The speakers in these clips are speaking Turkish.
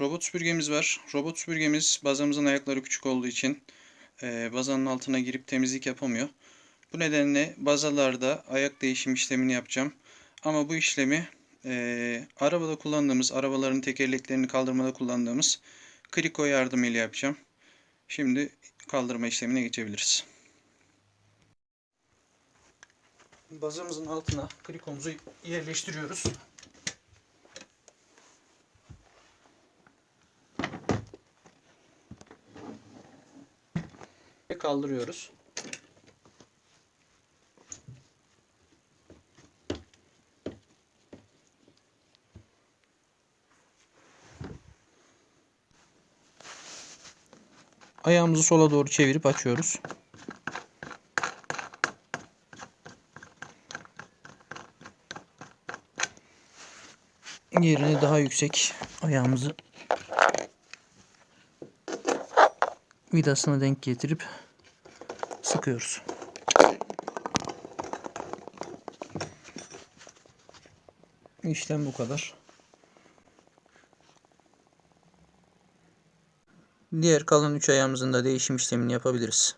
Robot süpürgemiz var. Robot süpürgemiz bazamızın ayakları küçük olduğu için e, bazanın altına girip temizlik yapamıyor. Bu nedenle bazalarda ayak değişim işlemini yapacağım. Ama bu işlemi e, arabada kullandığımız, arabaların tekerleklerini kaldırmada kullandığımız kriko yardımıyla yapacağım. Şimdi kaldırma işlemine geçebiliriz. Bazamızın altına krikomuzu yerleştiriyoruz. Kaldırıyoruz. Ayağımızı sola doğru çevirip açıyoruz. Yerine daha yüksek ayağımızı vidasına denk getirip sıkıyoruz. İşlem bu kadar. Diğer kalan üç ayağımızın da değişim işlemini yapabiliriz.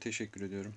Teşekkür ediyorum.